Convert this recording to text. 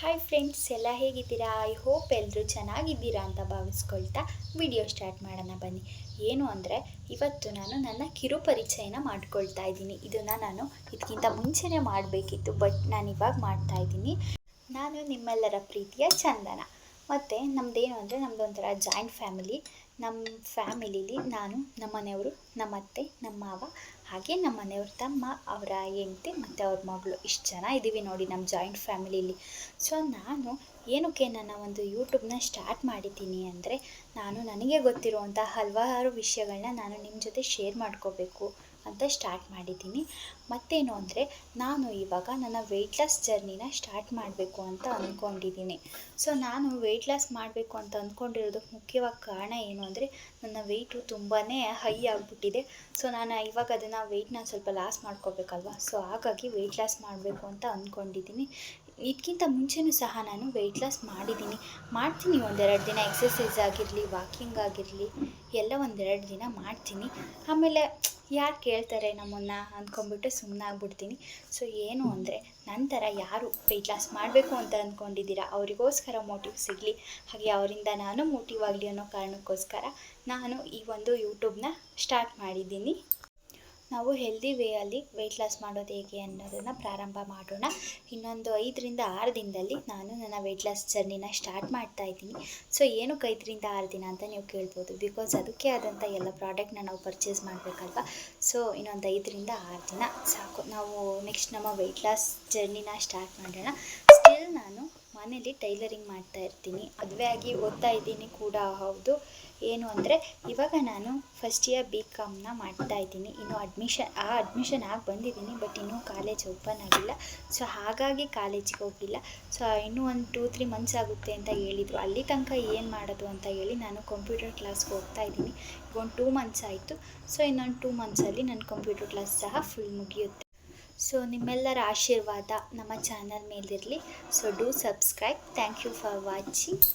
Hi friends ಎಲ್ಲ ಹೇಗಿದ್ದೀರಾ? I hope ಎಲ್ಲರೂ ಚೆನ್ನಾಗಿದ್ದೀರಾ ಅಂತ ಭಾವಿಸ್ಕೊಳ್ತಾ ವಿಡಿಯೋ ಸ್ಟಾರ್ಟ್ ಮಾಡೋಣ ಬನ್ನಿ. ಏನು ಅಂದರೆ, ಇವತ್ತು ನಾನು ನನ್ನ ಕಿರು ಪರಿಚಯನ ಮಾಡ್ಕೊಳ್ತಾ ಇದ್ದೀನಿ. ಇದನ್ನು ನಾನು ಇದಕ್ಕಿಂತ ಮುಂಚೆನೇ ಮಾಡಬೇಕಿತ್ತು ಬಟ್ ನಾನು ಇವಾಗ ಮಾಡ್ತಾ ಇದ್ದೀನಿ. ನಾನು ನಿಮ್ಮೆಲ್ಲರ ಪ್ರೀತಿಯ ಚಂದನ. ಮತ್ತು ನಮ್ಮದೇನು ಅಂದರೆ ನಮ್ಮದು ಒಂಥರ ಜಾಯಿಂಟ್ ಫ್ಯಾಮಿಲಿ ನಮ್ಮ ಫ್ಯಾಮಿಲೀಲಿ ನಾನು, ನಮ್ಮ ಮನೆಯವರು, ನಮ್ಮ ಅತ್ತೆ, ನಮ್ಮ ಮಾವ, ಹಾಗೆ ನಮ್ಮ ಮನೆಯವ್ರ ತಮ್ಮ, ಅವರ ಹೆಂಡತಿ ಮತ್ತು ಅವ್ರ ಮಗಳು. ಇಷ್ಟು ಜನ ಇದ್ದೀವಿ ನೋಡಿ ನಮ್ಮ ಜಾಯಿಂಟ್ ಫ್ಯಾಮಿಲೀಲಿ ಸೊ ನಾನು ಏನಕ್ಕೆ ನನ್ನ ಒಂದು ಯೂಟ್ಯೂಬ್ನ ಸ್ಟಾರ್ಟ್ ಮಾಡಿದ್ದೀನಿ ಅಂದರೆ, ನಾನು ನನಗೆ ಗೊತ್ತಿರುವಂಥ ಹಲವಾರು ವಿಷಯಗಳನ್ನ ನಾನು ನಿಮ್ಮ ಜೊತೆ ಶೇರ್ ಮಾಡ್ಕೋಬೇಕು. ಅಂತ ಸ್ಟಾರ್ಟ್ ಮಾಡಿದ್ದೀನಿ. ಮತ್ತೇನು ಅಂದರೆ ನಾನು ಇವಾಗ ನನ್ನ ವೆಯ್ಟ್ ಲಾಸ್ ಜರ್ನಿನ ಸ್ಟಾರ್ಟ್ ಮಾಡಬೇಕು ಅಂತ ಅಂದ್ಕೊಂಡಿದ್ದೀನಿ ಸೊ ನಾನು ವೆಯ್ಟ್ ಲಾಸ್ ಮಾಡಬೇಕು ಅಂತ ಅಂದ್ಕೊಂಡಿರೋದಕ್ಕೆ ಮುಖ್ಯವಾಗಿ ಕಾರಣ ಏನು ಅಂದರೆ ನನ್ನ ವೆಯ್ಟು ತುಂಬಾ ಹೈ ಆಗಿಬಿಟ್ಟಿದೆ. ಸೊ ನಾನು ಇವಾಗ ಅದನ್ನು ವೆಯ್ಟ್ನ ಸ್ವಲ್ಪ ಲಾಸ್ ಮಾಡ್ಕೋಬೇಕಲ್ವ? ಸೊ ಹಾಗಾಗಿ ವೆಯ್ಟ್ ಲಾಸ್ ಮಾಡಬೇಕು ಅಂತ ಅಂದ್ಕೊಂಡಿದ್ದೀನಿ ಇದಕ್ಕಿಂತ ಮುಂಚೆನೂ ಸಹ ನಾನು ವೆಯ್ಟ್ ಲಾಸ್ ಮಾಡಿದ್ದೀನಿ. ಮಾಡ್ತೀನಿ ಒಂದೆರಡು ದಿನ ಎಕ್ಸಸೈಸ್ ಆಗಿರಲಿ ವಾಕಿಂಗ್ ಆಗಿರಲಿ, ಎಲ್ಲ ಒಂದೆರಡು ದಿನ ಮಾಡ್ತೀನಿ. ಆಮೇಲೆ ಯಾರು ಕೇಳ್ತಾರೆ ನಮ್ಮನ್ನು ಅಂದ್ಕೊಂಬಿಟ್ಟು ಸುಮ್ಮನೆ ಆಗ್ಬಿಡ್ತೀನಿ. ಸೊ ಏನು ಅಂದರೆ ನಂತರ ಯಾರು ವೆಯ್ಟ್ ಲಾಸ್ ಮಾಡಬೇಕು ಅಂತ ಅಂದ್ಕೊಂಡಿದ್ದೀರಾ ಅವರಿಗೋಸ್ಕರ ಮೋಟಿವ್ ಸಿಗಲಿ. ಹಾಗೆ ಅವರಿಂದ ನಾನು ಮೋಟಿವ್ ಆಗಲಿ ಅನ್ನೋ ಕಾರಣಕ್ಕೋಸ್ಕರ ನಾನು ಈ ಒಂದು ಯೂಟ್ಯೂಬ್ನ ಸ್ಟಾರ್ಟ್ ಮಾಡಿದ್ದೀನಿ. ನಾವು ಹೆಲ್ದಿ ವೇಯಲ್ಲಿ ವೆಯ್ಟ್ ಲಾಸ್ ಮಾಡೋದು ಹೇಗೆ ಅನ್ನೋದನ್ನು ಪ್ರಾರಂಭ ಮಾಡೋಣ. ಇನ್ನೊಂದು ಐದರಿಂದ ಆರು ದಿನದಲ್ಲಿ ನಾನು ನನ್ನ ವೆಯ್ಟ್ ಲಾಸ್ ಜರ್ನಿನ ಸ್ಟಾರ್ಟ್ ಮಾಡ್ತಾ ಇದ್ದೀನಿ. ಸೊ ಏನಕ್ಕೆ ಐದರಿಂದ ಆರು ದಿನ ಅಂತ ನೀವು ಕೇಳ್ಬೋದು. ಬಿಕಾಸ್ ಅದಕ್ಕೆ ಆದಂಥ ಎಲ್ಲ ಪ್ರಾಡಕ್ಟ್ನ ನಾವು ಪರ್ಚೇಸ್ ಮಾಡಬೇಕಲ್ವ? ಸೊ ಇನ್ನೊಂದು ಐದರಿಂದ ಆರು ದಿನ ಸಾಕು. ನಾವು ನೆಕ್ಸ್ಟ್ ನಮ್ಮ ವೆಯ್ಟ್ ಲಾಸ್ ಜರ್ನಿನ ಸ್ಟಾರ್ಟ್ ಮಾಡೋಣ. ಮನೇಲಿ ಟೈಲರಿಂಗ್ ಮಾಡ್ತಾ ಇರ್ತೀನಿ. ಮದುವೆ ಆಗಿ ಓದ್ತಾ ಇದ್ದೀನಿ ಕೂಡ, ಹೌದು. ಏನು ಅಂದರೆ, ಇವಾಗ ನಾನು ಫಸ್ಟ್ ಇಯರ್ ಬಿ ಕಾಮ್ನ ಮಾಡ್ತಾ ಇದ್ದೀನಿ. ಇನ್ನು ಅಡ್ಮಿಷನ್ ಆ ಅಡ್ಮಿಷನ್ ಆಗಿ ಬಂದಿದ್ದೀನಿ ಬಟ್ ಇನ್ನೂ ಕಾಲೇಜ್ ಓಪನ್ ಆಗಿಲ್ಲ. ಸೊ ಹಾಗಾಗಿ ಕಾಲೇಜಿಗೆ ಹೋಗಿಲ್ಲ. ಸೊ ಇನ್ನೂ ಒಂದು ಟೂ ತ್ರೀ ಮಂತ್ಸ್ ಆಗುತ್ತೆ ಅಂತ ಹೇಳಿದರು. ಅಲ್ಲಿ ತನಕ ಏನು ಮಾಡೋದು ಅಂತ ಹೇಳಿ ನಾನು ಕಂಪ್ಯೂಟರ್ ಕ್ಲಾಸ್ಗೆ ಹೋಗ್ತಾ ಇದ್ದೀನಿ. ಈಗ ಒಂದು ಟೂ ಮಂತ್ಸ್ ಆಯಿತು. ಸೊ ಇನ್ನೊಂದು ಟೂ ಮಂತ್ಸಲ್ಲಿ ನನ್ನ ಕಂಪ್ಯೂಟರ್ ಕ್ಲಾಸ್ ಸಹ ಫುಲ್ ಮುಗಿಯುತ್ತೆ. ಸೊ ನಿಮ್ಮೆಲ್ಲರ ಆಶೀರ್ವಾದ ನಮ್ಮ ಚಾನಲ್ ಮೇಲಿರಲಿ. So do subscribe thank you for watching